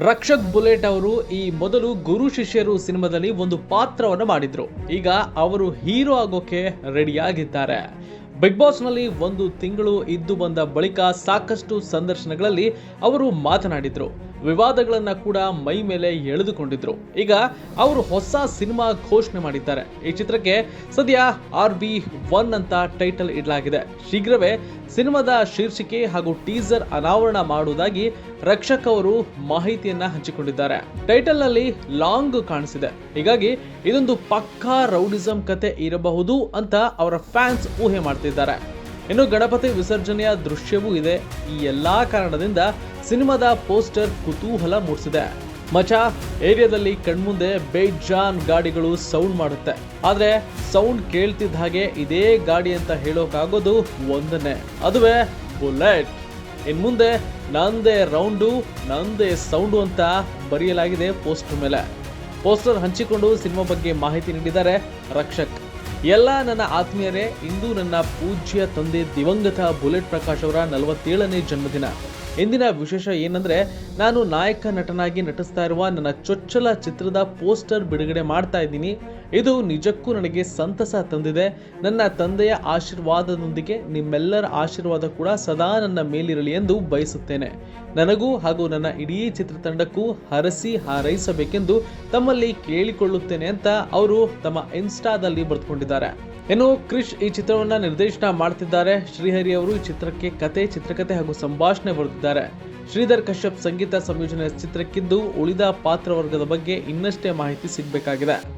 Rakshak bullet ಅವರು ಈ ಮೊದಲು ಗುರು ಶಿಷ್ಯರು ಸಿನಿಮಾದಲ್ಲಿ ಒಂದು ಪಾತ್ರವನ್ನು ಮಾಡಿದ್ರು. ಈಗ ಅವರು ಹೀರೋ ಆಗೋಕೆ ರೆಡಿಯಾಗಿದ್ದಾರೆ ಬಿಗ್ ಬಾಸ್ನಲ್ಲಿ ಒಂದು ತಿಂಗಳು ಇದ್ದು ಬಂದ ಬಳಿಕ ಸಾಕಷ್ಟು ಸಂದರ್ಶನಗಳಲ್ಲಿ ಅವರು ಮಾತನಾಡಿದ್ರು. ವಿವಾದಗಳನ್ನ ಕೂಡ ಮೈ ಮೇಲೆ ಎಳೆದುಕೊಂಡಿದ್ರು. ಈಗ ಅವರು ಹೊಸ ಸಿನಿಮಾ ಘೋಷಣೆ ಮಾಡಿದ್ದಾರೆ. ಈ ಚಿತ್ರಕ್ಕೆ ಸದ್ಯ ಆರ್ ಬಿ ಒನ್ ಅಂತ ಟೈಟಲ್ ಇಡಲಾಗಿದೆ. ಶೀಘ್ರವೇ ಸಿನಿಮಾದ ಶೀರ್ಷಿಕೆ ಹಾಗೂ ಟೀಸರ್ ಅನಾವರಣ ಮಾಡುವುದಾಗಿ ರಕ್ಷಕ್ ಅವರು ಮಾಹಿತಿಯನ್ನ ಹಂಚಿಕೊಂಡಿದ್ದಾರೆ. ಟೈಟಲ್ನಲ್ಲಿ ಲಾಂಗ್ ಕಾಣಿಸಿದೆ. ಹೀಗಾಗಿ ಇದೊಂದು ಪಕ್ಕಾ ರೌಡಿಸಂ ಕತೆ ಇರಬಹುದು ಅಂತ ಅವರ ಫ್ಯಾನ್ಸ್ ಊಹೆ ಮಾಡ್ತಿದ್ದಾರೆ. ಇನ್ನು ಗಣಪತಿ ವಿಸರ್ಜನೆಯ ದೃಶ್ಯವೂ ಇದೆ. ಈ ಎಲ್ಲಾ ಕಾರಣದಿಂದ ಸಿನಿಮಾದ ಪೋಸ್ಟರ್ ಕುತೂಹಲ ಮೂಡಿಸಿದೆ. ಮಚಾ, ಏರಿಯಾದಲ್ಲಿ ಕಣ್ಮುಂದೆ ಬೇಜಾನ್ ಗಾಡಿಗಳು ಸೌಂಡ್ ಮಾಡುತ್ತೆ. ಆದ್ರೆ ಸೌಂಡ್ ಕೇಳ್ತಿದ್ದ ಹಾಗೆ ಇದೇ ಗಾಡಿ ಅಂತ ಹೇಳೋಕಾಗೋದು ಒಂದನೇ ಅದುವೇ ಬುಲೆಟ್. ಇನ್ ಮುಂದೆ ನಂದೇ ರೌಂಡು, ನಂದೇ ಸೌಂಡು ಅಂತ ಬರೆಯಲಾಗಿದೆ ಪೋಸ್ಟರ್ ಮೇಲೆ. ಪೋಸ್ಟರ್ ಹಂಚಿಕೊಂಡು ಸಿನಿಮಾ ಬಗ್ಗೆ ಮಾಹಿತಿ ನೀಡಿದ್ದಾರೆ ರಕ್ಷಕ್. ಎಲ್ಲ ನನ್ನ ಆತ್ಮೀಯರೇ ಇಂದು ನನ್ನ ಪೂಜ್ಯ ತಂದೆ ದಿವಂಗತ ಬುಲೆಟ್ ಪ್ರಕಾಶ್ ಅವರ ನಲವತ್ತೇಳನೇ ಜನ್ಮದಿನ. ಇಂದಿನ ವಿಶೇಷ ಏನಂದ್ರೆ, ನಾನು ನಾಯಕ ನಟನಾಗಿ ನಟಿಸ್ತಾ ಇರುವ ನನ್ನ ಚೊಚ್ಚಲ ಚಿತ್ರದ ಪೋಸ್ಟರ್ ಬಿಡುಗಡೆ ಮಾಡ್ತಾ ಇದ್ದೀನಿ. ಇದು ನಿಜಕ್ಕೂ ನನಗೆ ಸಂತಸ ತಂದಿದೆ. ನನ್ನ ತಂದೆಯ ಆಶೀರ್ವಾದದೊಂದಿಗೆ ನಿಮ್ಮೆಲ್ಲರ ಆಶೀರ್ವಾದ ಕೂಡ ಸದಾ ನನ್ನ ಮೇಲಿರಲಿ ಎಂದು ಬಯಸುತ್ತೇನೆ. ನನಗೂ ಹಾಗೂ ನನ್ನ ಇಡೀ ಚಿತ್ರತಂಡಕ್ಕೂ ಹರಸಿ ಹಾರೈಸಬೇಕೆಂದು ತಮ್ಮಲ್ಲಿ ಕೇಳಿಕೊಳ್ಳುತ್ತೇನೆ ಅಂತ ಅವರು ತಮ್ಮ ಇನ್ಸ್ಟಾದಲ್ಲಿ ಬರೆದುಕೊಂಡಿದ್ದಾರೆ. ಇನ್ನು ಕ್ರಿಶ್ ಈ ಚಿತ್ರವನ್ನ ನಿರ್ದೇಶನ ಮಾಡ್ತಿದ್ದಾರೆ. ಶ್ರೀಹರಿ ಅವರು ಈ ಚಿತ್ರಕ್ಕೆ ಕತೆ ಚಿತ್ರಕಥೆ ಹಾಗೂ ಸಂಭಾಷಣೆ ಬರೆದಿದ್ದಾರೆ. ಶ್ರೀಧರ್ ಕಶ್ಯಪ್ ಸಂಗೀತ ಸಂಯೋಜನೆ ಚಿತ್ರಕ್ಕಿದ್ದು ಉಳಿದ ಪಾತ್ರವರ್ಗದ ಬಗ್ಗೆ ಇನ್ನಷ್ಟೇ ಮಾಹಿತಿ ಸಿಗಬೇಕಾಗಿದೆ.